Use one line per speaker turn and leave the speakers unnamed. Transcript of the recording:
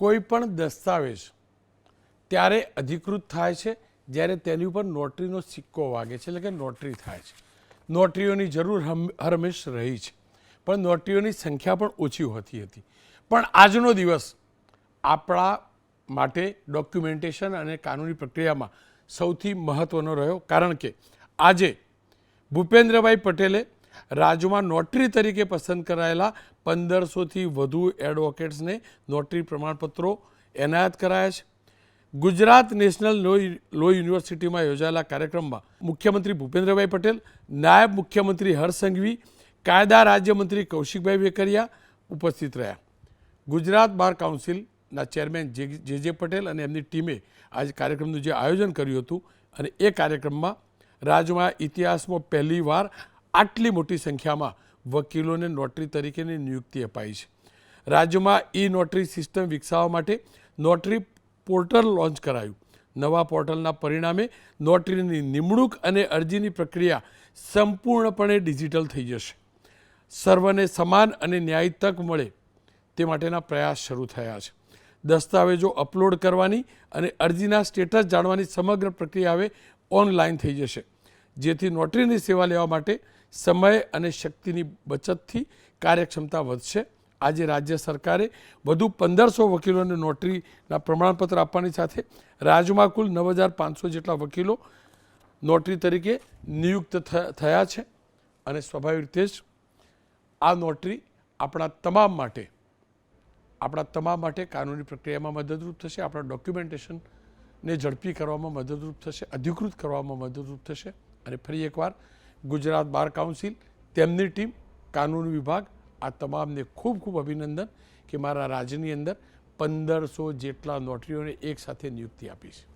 કોઈ પણ દસ્તાવેજ ત્યારે અધિકૃત થાય છે, જ્યારે તેની ઉપર નોટરીનો સિક્કો વાગે છે, એટલે કે નોટરી થાય છે. નોટરીઓની જરૂર હરમેશ રહી છે. પણ નોટરીઓની સંખ્યા પણ ઓછી હોતી હતી. પણ આજનો દિવસ આપણા માટે ડોક્યુમેન્ટેશન અને કાનૂની પ્રક્રિયામાં સૌથી મહત્ત્વનો રહ્યો. કારણ કે આજે ભૂપેન્દ્રભાઈ પટેલે રાજ્યમાં નોટરી તરીકે પસંદ કરાયેલા પંદરસોથી વધુ એડવોકેટ્સને નોટરી પ્રમાણપત્રો એનાયત કરાયા છે. ગુજરાત નેશનલ લો યુનિવર્સિટીમાં યોજાયેલા કાર્યક્રમમાં મુખ્યમંત્રી ભૂપેન્દ્રભાઈ પટેલ, નાયબ મુખ્યમંત્રી હર્ષ સંઘવી, કાયદા રાજ્યમંત્રી કૌશિકભાઈ વેકરિયા ઉપસ્થિત રહ્યા. ગુજરાત બાર કાઉન્સિલના ચેરમેન જે જે પટેલ અને એમની ટીમે આજે કાર્યક્રમનું જે આયોજન કર્યું હતું અને એ કાર્યક્રમમાં રાજ્યમાં ઇતિહાસમાં પહેલીવાર આટલી મોટી સંખ્યામાં વકીલોને નોટરી તરીકેની નિયુક્તિ અપાઈ છે. રાજ્યમાં ઈ નોટરી સિસ્ટમ વિકસાવવા માટે નોટરી પોર્ટલ લોન્ચ કરાયું. નવા પોર્ટલના પરિણામે નોટરીની નિમણૂક અને અરજીની પ્રક્રિયા સંપૂર્ણપણે ડિજિટલ થઈ જશે. સર્વને સમાન અને ન્યાય તક મળે તે માટેના પ્રયાસ શરૂ થયા છે. દસ્તાવેજો અપલોડ કરવાની અને અરજીના સ્ટેટસ જાણવાની સમગ્ર પ્રક્રિયા હવે ઓનલાઈન થઈ જશે. જેથી નોટરીની સેવા લેવા માટે સમય અને શક્તિની બચતથી કાર્યક્ષમતા વધશે. આજે રાજ્ય સરકારે વધુ પંદરસો વકીલોને નોટરીના પ્રમાણપત્ર આપવાની સાથે રાજ્યમાં કુલ નવ હજાર પાંચસો જેટલા વકીલો નોટરી તરીકે નિયુક્ત થયા છે. અને સ્વાભાવિક રીતે જ આ નોટરી આપણા તમામ માટે, આપણા તમામ માટે કાનૂની પ્રક્રિયામાં મદદરૂપ થશે, આપણા ડોક્યુમેન્ટેશનને ઝડપી કરવામાં મદદરૂપ થશે, અધિકૃત કરવામાં મદદરૂપ થશે. અને ફરી એકવાર ગુજરાત બાર કાઉન્સિલ, તેમની ટીમ, કાનૂન વિભાગ, આ તમામને ખૂબ ખૂબ અભિનંદન કે મારા રાજ્યની અંદર પંદરસો જેટલા નોટરીઓને એકસાથે નિયુક્તિ આપી છે.